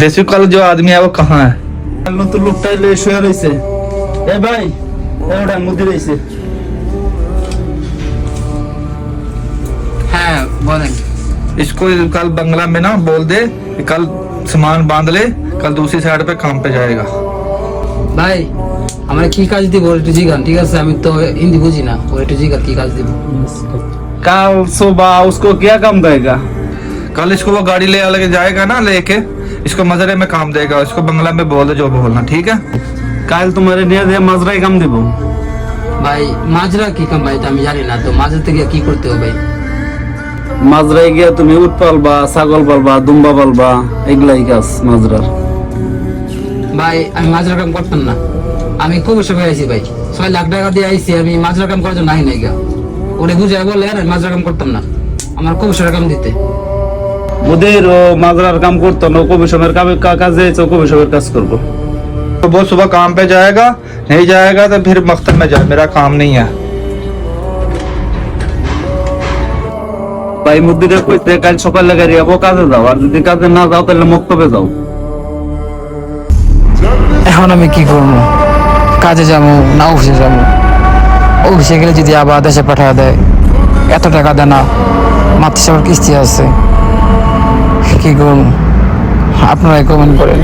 देसी कल जो आदमी है वो कहाँ है নতুন লোকটা এলে শুয়ে রয়েছে এ ভাই ওটা মুদি রয়েছে হ্যাঁ বলেন इसको कल बंगला में ना बोल दे कि कल सामान बांध ले कल दूसरी साइड पे काम पे जाएगा ভাই আমার কি কাজ দিব একটু জিগান ঠিক আছে আমি তো হিন্দি বুঝি না ও একটু জিগান কি কাজ দিব कल सुबह उसको क्या काम देगा कल इसको वो गाड़ी ले लेके जाएगा ना लेके इसको मजरे में काम देगा इसको बंगला में बोल दे जो बोलना ठीक है কাল তোমার নিয়ে দিয়ে মাজরাই কাম দেবো ভাই মাজরা কি কাম ভাই এটা আমি জানি না তো মাজরা থেকে কি করতে হবে ভাই মাজরাই গিয়ে তুমি উট পালবা ছাগল পালবা দুম্বা পালবা এগুলাই কাজ মাজরার ভাই আমি মাজরা কাম করতাম না আমি খুব সময় আইছি ভাই ছয় লাখ টাকা দিয়ে আইছি আমি মাজরা কাম করার জন্য আই নাই গা ওরে বুঝাই বলে আর আমি মাজরা কাম করতাম না আমার খুব সারা কাম দিতে ওদের ও মাজরার কাম করতো না কবিশমের কামে কা- কাজে এসে কবিশমের কাজ করবো तो वो सुबह काम पे जाएगा नहीं जाएगा तो फिर मख्तर में जाए मेरा काम नहीं है ভাই মুদিরে কইতে কাল সকালে গাড়ি যাবো কাজে যাও আর যদি কাজে না যাও তাহলে মক্তবে যাও এখন আমি কি করবো কাজে যাবো না অফিসে যাবো অফিসে গেলে যদি আবার দেশে পাঠায় দেয় এত টাকা দেয় না মাতৃ সবার কিস্তি আছে কি গুণ আপনারাই কমেন্ট করেন।